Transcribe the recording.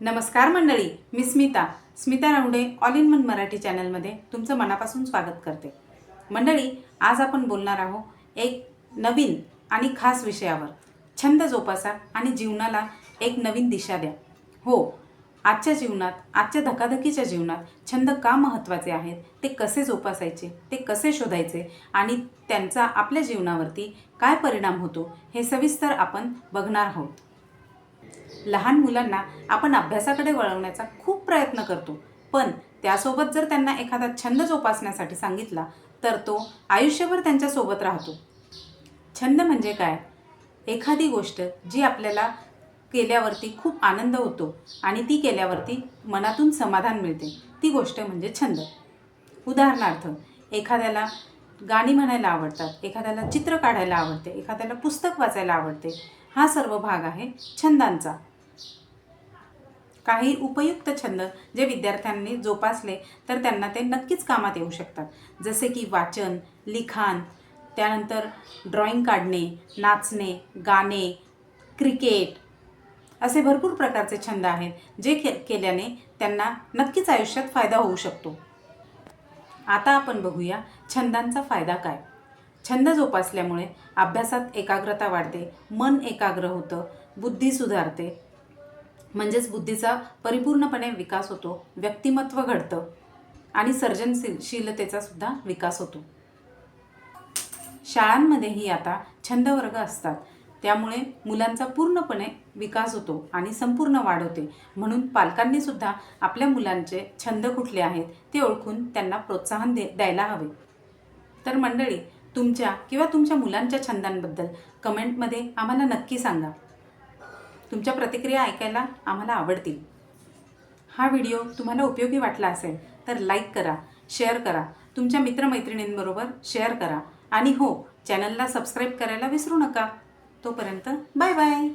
नमस्कार मंडळी मी Smita. Smita Rawade all in one Marathi चॅनलमध्ये तुमचं मनापासून स्वागत करते. मंडळी आज आपण बोलणार आहोत एक नवीन आणि खास विषयावर. छंद जोपासा आणि जीवनाला एक नवीन दिशा द्या. हो आजच्या जीवनात आजच्या धकाधकीच्या जीवनात छंद का महत्त्वाचे आहेत? ते कसे जोपासायचे? ते कसे शोधायचे? आणि त्यांचा आपल्या जीवनावरती काय परिणाम होतो? हे सविस्तर आपण बघणार आहोत. लहान मुलांना आपण अभ्यासाकडे वळवण्याचा खूप प्रयत्न करतो. पण त्यासोबत जर त्यांना एखादा छंद जोपासण्यासाठी सांगितला तर तो आयुष्यभर त्यांच्यासोबत राहतो. छंद म्हणजे काय? एखादी गोष्ट जी आपल्याला केल्यावरती खूप आनंद होतो आणि ती केल्यावरती मनातून समाधान मिळते ती गोष्ट म्हणजे छंद. उदाहरणार्थ एखाद्याला गाणी म्हणायला आवडतात एखाद्याला चित्र काढायला आवडते एखाद्याला पुस्तक वाचायला आवडते हा सर्व भाग आहे छंदांचा. काही उपयुक्त छंद जे विद्यार्थ्यांनी जोपासले तर त्यांना ते नक्कीच कामात येऊ शकतात. जसे की वाचन लिखाण त्यानंतर ड्रॉइंग काढणे नाचणे गाणे क्रिकेट असे भरपूर प्रकारचे छंद आहेत जे के केल्याने त्यांना नक्कीच आयुष्यात फायदा होऊ शकतो. आता आपण बघूया छंदांचा फायदा काय. छंद जोपासल्यामुळे अभ्यासात एकाग्रता वाढते मन एकाग्र होतं बुद्धी सुधारते. म्हणजेच बुद्धीचा परिपूर्णपणे विकास होतो व्यक्तिमत्व घडतं आणि सर्जनशीलतेचा सुद्धा विकास होतो. शाळांमध्येही आता छंद वर्ग असतात. त्यामुळे मुलांचा पूर्णपणे विकास होतो आणि संपूर्ण वाढ होते. म्हणून पालकांनी सुद्धा आपल्या मुलांचे छंद कुठले आहेत ते ओळखून त्यांना प्रोत्साहन दे द्यायला हवे. तर मंडळी तुमच्या किंवा तुमच्या मुलांच्या छंदांबद्दल कमेंटमध्ये आम्हाला नक्की सांगा. तुमच्या प्रतिक्रिया ऐकायला आम्हाला आवडतील. हा व्हिडिओ तुम्हाला उपयोगी वाटला असेल तर लाईक करा शेअर करा तुमच्या मित्रमैत्रिणींबरोबर शेअर करा. आणि हो चॅनलला सबस्क्राईब करायला विसरू नका. तोपर्यंत बाय बाय